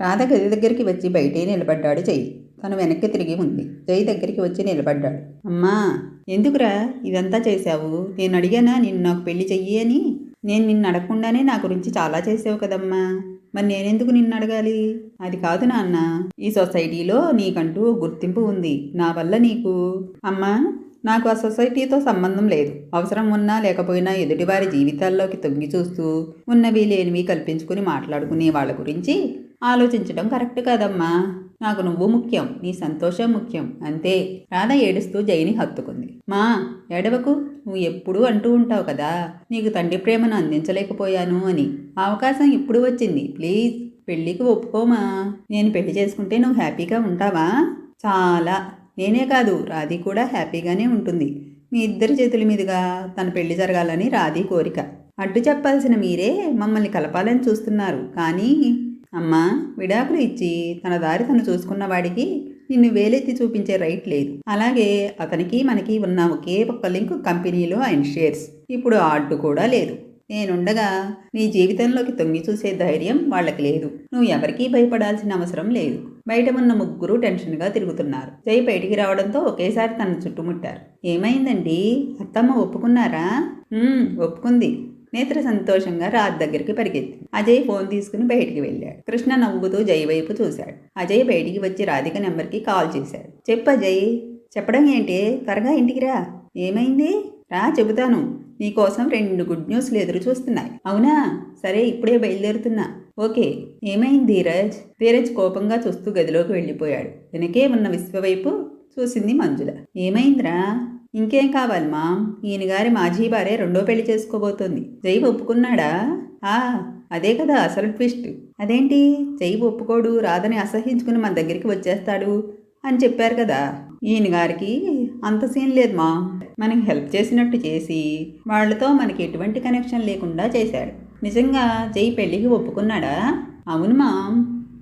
రాధ గది దగ్గరికి వచ్చి బయటే నిలబడ్డాడు జై. తను వెనక్కి తిరిగి ఉంది. జై దగ్గరికి వచ్చి నిలబడ్డాడు. అమ్మా ఎందుకురా ఇదంతా చేశావు? నేను అడిగానా నిన్ను నాకు పెళ్ళి చెయ్యి అని? నేను నిన్ను అడగకుండానే నా గురించి చాలా చేసావు కదమ్మా. మరి నేనెందుకు నిన్ను అడగాలి? అది కాదు నాన్న. ఈ సొసైటీలో నీకంటూ గుర్తింపు ఉంది. నా వల్ల నీకు. అమ్మా నాకు ఆ సొసైటీతో సంబంధం లేదు. అవసరం ఉన్నా లేకపోయినా ఎదుటివారి జీవితాల్లోకి తొంగి చూస్తూ ఉన్నవి లేనివి కల్పించుకుని మాట్లాడుకునే వాళ్ళ గురించి ఆలోచించడం కరెక్ట్ కాదమ్మా. నాకు నువ్వు ముఖ్యం నీ సంతోషం ముఖ్యం. అంతే. రాధ ఏడుస్తూ జైని హత్తుకుంది. మా ఏడవకు? నువ్వు ఎప్పుడూ అంటూ ఉంటావు కదా. నీకు తండ్రి ప్రేమను అందించలేకపోయాను అని. అవకాశం ఇప్పుడు వచ్చింది. ప్లీజ్ పెళ్ళికి ఒప్పుకోమా నేను పెళ్ళి చేసుకుంటే నువ్వు హ్యాపీగా ఉంటావా? చాలా. నేనే కాదు రాధి కూడా హ్యాపీగానే ఉంటుంది. మీ ఇద్దరి చేతుల మీదుగా తన పెళ్ళి జరగాలని రాధి కోరిక. అడ్డు చెప్పాల్సిన మీరే మమ్మల్ని కలపాలని చూస్తున్నారు. కానీ అమ్మా విడాకులు ఇచ్చి తన దారి తను చూసుకున్న వాడికి నిన్ను వేలెత్తి చూపించే రైట్ లేదు. అలాగే అతనికి మనకి ఉన్న ఒకే ఒక్క లింక్ కంపెనీలో ఆయన షేర్స్. ఇప్పుడు ఆ అడ్డు కూడా లేదు. నేనుండగా నీ జీవితంలోకి తొంగి చూసే ధైర్యం వాళ్ళకి లేదు. నువ్వు ఎవరికీ భయపడాల్సిన అవసరం లేదు. బయట ఉన్న ముగ్గురు టెన్షన్గా తిరుగుతున్నారు. జై బయటికి రావడంతో ఒకేసారి తనను చుట్టుముట్టారు. ఏమైందండి? అత్తమ్మ ఒప్పుకున్నారా? ఒప్పుకుంది. నేత్ర సంతోషంగా రాజ్ దగ్గరికి పరిగెత్తింది. అజయ్ ఫోన్ తీసుకుని బయటికి వెళ్ళాడు. కృష్ణ నవ్వుతూ జై వైపు చూశాడు. అజయ్ బయటికి వచ్చి రాధిక నెంబర్కి కాల్ చేశాడు. చెప్పు అజయ్ చెప్పడం ఏంటి? త్వరగా ఇంటికి రా. ఏమైంది? రా చెబుతాను. నీకోసం రెండు గుడ్ న్యూస్లు ఎదురు చూస్తున్నాయి. అవునా? సరే ఇప్పుడే బయలుదేరుతున్నా. ఓకే. ఏమైంది ధీరజ్ ధీరజ్ కోపంగా చూస్తూ గదిలోకి వెళ్ళిపోయాడు. వెనకే ఉన్న విశ్వవైపు చూసింది మంజుల. ఏమైందిరా? ఇంకేం కావాలి మా ఈయన గారి మాజీ భార్య రెండో పెళ్ళి చేసుకోబోతోంది. జై ఒప్పుకున్నాడా? ఆ అదే కదా అసలు ట్విస్ట్. అదేంటి? జై ఒప్పుకోడు రాధని అసహించుకుని మన దగ్గరికి వచ్చేస్తాడు అని చెప్పారు కదా. ఈయన గారికి అంత సీన్ లేదు మా మనకి హెల్ప్ చేసినట్టు చేసి వాళ్ళతో మనకి ఎటువంటి కనెక్షన్ లేకుండా చేశాడు. నిజంగా జై పెళ్ళికి ఒప్పుకున్నాడా? అవును మా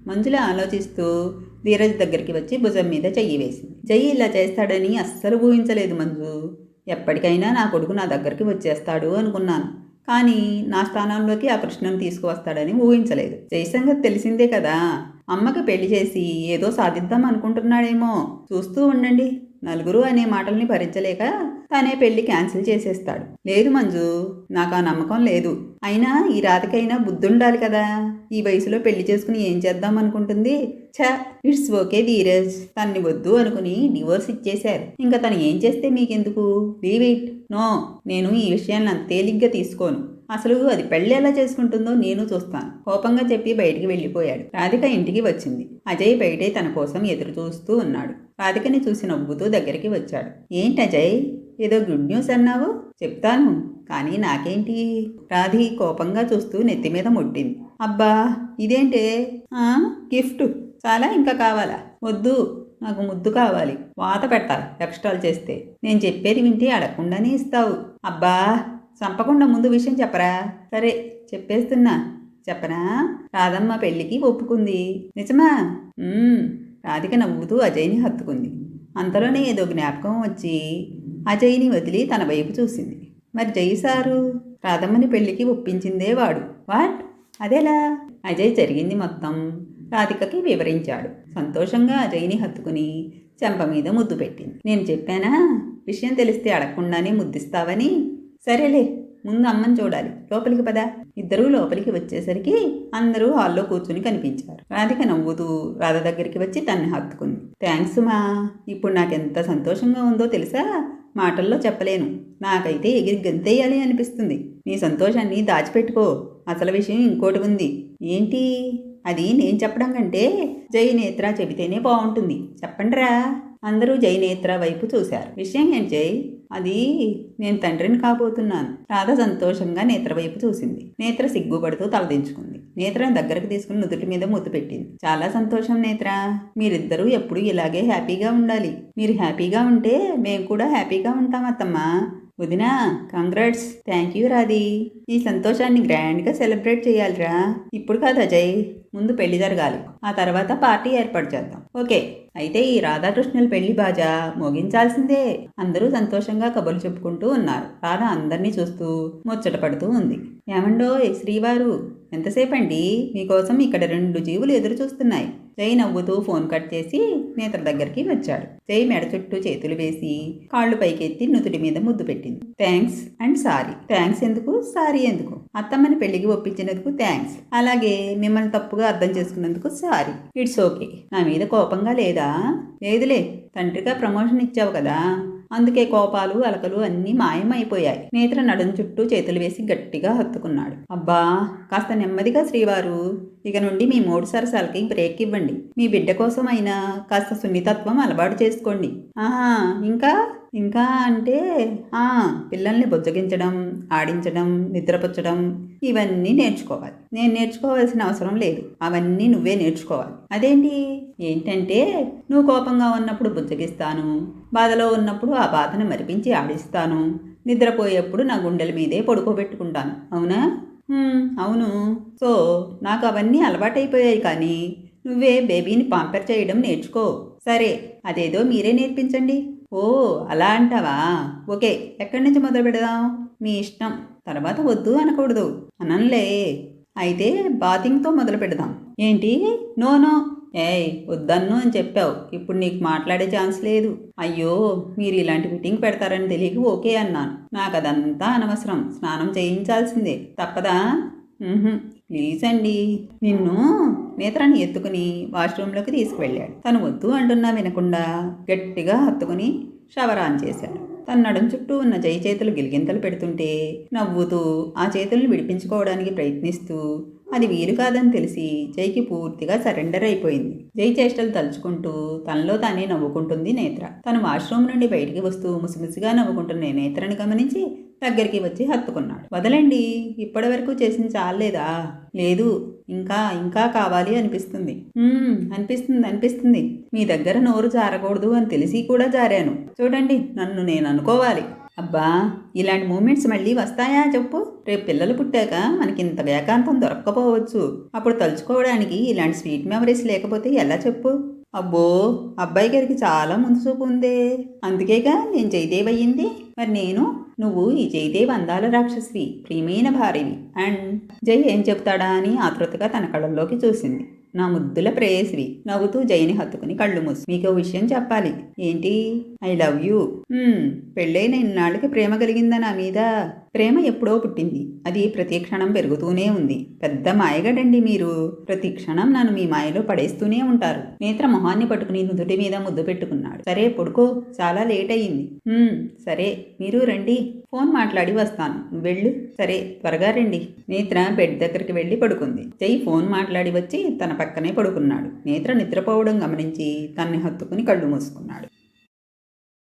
మంజుల ఆలోచిస్తూ ధీరజ్ దగ్గరికి వచ్చి భుజం మీద చెయ్యి వేసింది. జై ఇలా చేస్తాడని అస్సలు ఊహించలేదు మంజు. ఎప్పటికైనా నా కొడుకు నా దగ్గరికి వచ్చేస్తాడు అనుకున్నాను. కానీ నా స్థానంలోకి ఆ కృష్ణను తీసుకువస్తాడని ఊహించలేదు. జయసంగతి తెలిసిందే కదా. అమ్మకి పెళ్ళి చేసి ఏదో సాధిద్దాం అనుకుంటున్నాడేమో. చూస్తూ ఉండండి. నలుగురు అనే మాటల్ని భరించలేక తనే పెళ్ళి క్యాన్సిల్ చేసేస్తాడు. లేదు మంజు నాకు ఆ నమ్మకం లేదు. అయినా ఈ రాతికైనా బుద్ధుండాలి కదా. ఈ వయసులో పెళ్ళి చేసుకుని ఏం చేద్దాం అనుకుంటుంది? ఛ ఇట్స్ ఓకే ధీరజ్. తన్ని వద్దు అనుకుని డివోర్స్ ఇచ్చేశారు. ఇంకా తను ఏం చేస్తే మీకెందుకు? Leave it. నో నేను ఈ విషయాన్ని అంత తేలిగ్గా తీసుకోను. అసలు అది పెళ్ళి ఎలా చేసుకుంటుందో నేను చూస్తాను. కోపంగా చెప్పి బయటికి వెళ్ళిపోయాడు. రాధిక ఇంటికి వచ్చింది. అజయ్ బయటే తన కోసం ఎదురు చూస్తూ ఉన్నాడు. రాధికని చూసి నవ్వుతూ దగ్గరికి వచ్చాడు. ఏంటి అజయ్? ఏదో గుడ్ న్యూస్ అన్నావు? చెప్తాను. కానీ నాకేంటి? రాధి కోపంగా చూస్తూ నెత్తి మీద ముట్టింది. అబ్బా ఇదేంటే? గిఫ్ట్ చాలా ఇంకా కావాలా? వద్దు నాకు ముద్దు కావాలి. వాత పెట్టాలి ఎక్స్ట్రాలు చేస్తే. నేను చెప్పేది వింటే అడగకుండానే ఇస్తావు. అబ్బా చంపకుండా ముందు విషయం చెప్పరా? సరే చెప్పేస్తున్నా. చెప్పనా? రాధమ్మ పెళ్ళికి ఒప్పుకుంది. నిజమా? రాధిక నవ్వుతూ అజయ్ని హత్తుకుంది. అంతలోనే ఏదో జ్ఞాపకం వచ్చి అజయ్ని వదిలి తన వైపు చూసింది. మరి జయ్ సారు రాధమ్మని పెళ్ళికి ఒప్పించిందే వాడు. వాట్? అదేలా? అజయ్ జరిగింది మొత్తం. రాధికకి వివరించాడు. సంతోషంగా అజయ్ని హత్తుకుని చెంప మీద ముద్దు పెట్టింది. నేను చెప్పానా? విషయం తెలిస్తే అడగకుండానే ముద్దిస్తావని? సరేలే ముందు అమ్మని చూడాలి. లోపలికి పదా. ఇద్దరూ లోపలికి వచ్చేసరికి అందరూ హాల్లో కూర్చుని కనిపించారు. రాధిక నవ్వుతూ రాధ దగ్గరికి వచ్చి తన్ని హత్తుకుంది. థ్యాంక్స్ మా ఇప్పుడు నాకెంత సంతోషంగా ఉందో తెలుసా? మాటల్లో చెప్పలేను. నాకైతే ఎగిరి గంతేయాలి అనిపిస్తుంది. నీ సంతోషాన్ని దాచిపెట్టుకో. అసలు విషయం ఇంకోటి ఉంది. ఏంటి? అది నేను చెప్పడం కంటే జై నేత్ర చెబితేనే బాగుంటుంది చెప్పండిరా. అందరూ జై నేత్ర వైపు చూశారు. విషయం ఏం జై? అది నేను తండ్రిని కాబోతున్నాను. రాధ సంతోషంగా నేత్ర వైపు చూసింది. నేత్ర సిగ్గుపడుతూ తలదించుకుంది. నేత్రను దగ్గరకు తీసుకుని నుదుటి మీద ముద్దు పెట్టింది. చాలా సంతోషం నేత్ర. మీరిద్దరూ ఎప్పుడూ ఇలాగే హ్యాపీగా ఉండాలి. మీరు హ్యాపీగా ఉంటే మేము కూడా హ్యాపీగా ఉంటాం అత్తమ్మా. వదినా కంగ్రాట్స్ థ్యాంక్ యూ రాధి. ఈ సంతోషాన్ని గ్రాండ్గా సెలబ్రేట్ చేయాలిరా. ఇప్పుడు కాదు అజయ్ ముందు పెళ్ళి జరగాలి. ఆ తర్వాత పార్టీ ఏర్పాటు చేద్దాం. ఓకే. అయితే ఈ రాధాకృష్ణుల పెళ్ళి బాజా మోగించాల్సిందే. అందరూ సంతోషంగా కబుర్లు చెప్పుకుంటూ ఉన్నారు. రాధ అందరినీ చూస్తూ ముచ్చట పడుతూ ఉంది. ఏమండో శ్రీవారు? ఎంతసేపు అండి మీకోసం ఇక్కడ రెండు జీవులు ఎదురు చూస్తున్నాయి. జై నవ్వుతూ ఫోన్ కట్ చేసి నేత దగ్గరికి వచ్చాడు. జై మెడ చుట్టూ చేతులు వేసి కాళ్ళు పైకెత్తి నుదుటి మీద ముద్దు పెట్టింది. Thanks and sorry. థ్యాంక్స్ ఎందుకు? సారీ ఎందుకు? అత్తమ్మని పెళ్ళికి ఒప్పించినందుకు థ్యాంక్స్ అలాగే మిమ్మల్ని తప్పుగా అర్థం చేసుకున్నందుకు సారీ. It's okay. నా మీద కోపంగా లేదా? లేదులే. తండ్రిగా ప్రమోషన్ ఇచ్చావు కదా. అందుకే కోపాలు అలకలు అన్నీ మాయమైపోయాయి. నేత్ర నడుం చుట్టూ చేతులు వేసి గట్టిగా హత్తుకున్నాడు. అబ్బా కాస్త నెమ్మదిగా శ్రీవారు ఇక నుండి మీ మూడు సరసాలకి బ్రేక్ ఇవ్వండి. మీ బిడ్డ కోసం అయినా కాస్త సున్నితత్వం అలవాటు చేసుకోండి. ఆహా ఇంకా? ఇంకా అంటే? ఆ పిల్లల్ని బుజ్జగించడం ఆడించడం నిద్రపుచ్చడం ఇవన్నీ నేర్చుకోవాలి. నేను నేర్చుకోవాల్సిన అవసరం లేదు. అవన్నీ నువ్వే నేర్చుకోవాలి. అదేంటి? ఏంటంటే నువ్వు కోపంగా ఉన్నప్పుడు బుజ్జగిస్తాను. బాధలో ఉన్నప్పుడు ఆ బాధను మరిపించి ఆడిస్తాను. నిద్రపోయేప్పుడు నా గుండెల మీదే పడుకోబెట్టుకుంటాను. అవునా? అవును. సో నాకు అవన్నీ అలవాటైపోయాయి కానీ నువ్వే బేబీని పాంపర్ చేయడం నేర్చుకో. సరే అదేదో మీరే నేర్పించండి. ఓ అలా అంటావా? ఓకే ఎక్కడి నుంచి మొదలు పెడదాం? మీ ఇష్టం. తర్వాత వద్దు అనకూడదు. అనంలే అయితే బాతింగ్తో మొదలు పెడదాం. ఏంటి? No no. ఏయ్ వద్దన్ను అని చెప్పావు. ఇప్పుడు నీకు మాట్లాడే ఛాన్స్ లేదు. అయ్యో మీరు ఇలాంటి మీటింగ్ పెడతారని తెలియక ఓకే అన్నాను. నాకు అదంతా అనవసరం. స్నానం చేయించాల్సిందే. తప్పదా? ప్లీజ్ అండి. నిన్ను నేత్రాన్ని ఎత్తుకుని వాష్రూమ్లోకి తీసుకువెళ్ళాడు. తను వద్దు అంటున్నా వినకుండా గట్టిగా హత్తుకుని షవర్ ఆన్ చేశాడు. తన నడుం చుట్టూ ఉన్న జై చేతులు గిలిగింతలు పెడుతుంటే నవ్వుతూ ఆ చేతులను విడిపించుకోవడానికి ప్రయత్నిస్తూ అది వీలు కాదని తెలిసి జైకి పూర్తిగా సరెండర్ అయిపోయింది. జై చేష్టలు తలుచుకుంటూ తనలో తానే నవ్వుకుంటుంది నేత్ర. తను వాష్రూమ్ నుండి బయటికి వస్తూ ముసిముసిగా నవ్వుకుంటున్న నేత్రని గమనించి దగ్గరికి వచ్చి హత్తుకున్నాడు. వదలండి ఇప్పటి వరకు చేసింది చాలేదా లేదు ఇంకా ఇంకా కావాలి అనిపిస్తుంది. అనిపిస్తుంది అనిపిస్తుంది. మీ దగ్గర నోరు జారకూడదు అని తెలిసి కూడా జారాను. చూడండి నన్ను నేను అనుకోవాలి. అబ్బా ఇలాంటి మూమెంట్స్ మళ్ళీ వస్తాయా చెప్పు. రేపు పిల్లలు పుట్టాక మనకి ఇంత ఏకాంతం దొరక్కపోవచ్చు. అప్పుడు తలుచుకోవడానికి ఇలాంటి స్వీట్ మెమరీస్ లేకపోతే ఎలా చెప్పు. అబ్బో అబ్బాయి గారికి చాలా ముందు చూపు ఉందే. అందుకేగా నేను జయదేవ్ అయ్యింది. మరి నేను? నువ్వు ఈ జయదేవ్ అందాల రాక్షసివి ప్రియమైన భార్యవి. అండ్ జై ఏం చెప్తాడా అని ఆతృతగా తన కళ్ళల్లోకి చూసింది. నా ముద్దుల ప్రేయసివి. నవ్వుతూ జయని హత్తుకుని కళ్ళు మూసి. మీకు విషయం చెప్పాలి. ఏంటి? I love you. పెళ్ళైన ఇన్నాళ్ళకి ప్రేమ కలిగిందా నా మీద? ప్రేమ ఎప్పుడో పుట్టింది. అది ప్రతి క్షణం పెరుగుతూనే ఉంది. పెద్ద మాయగడండి మీరు. ప్రతి క్షణం నన్ను మీ మాయలో పడేస్తూనే ఉంటారు. నేత్ర మొహాన్ని పట్టుకుని నుదుటి మీద ముద్దు పెట్టుకున్నాడు. సరే పడుకో. చాలా లేట్ అయ్యింది సరే. మీరు రండి. ఫోన్ మాట్లాడి వస్తాను. వెళ్ళు. సరే త్వరగా రండి. నేత్ర బెడ్ దగ్గరికి వెళ్ళి పడుకుంది. జై ఫోన్ మాట్లాడి వచ్చి తన పక్కనే పడుకున్నాడు. నేత్ర నిద్రపోవడం గమనించి తన్ని హత్తుకుని కళ్ళు మూసుకున్నాడు.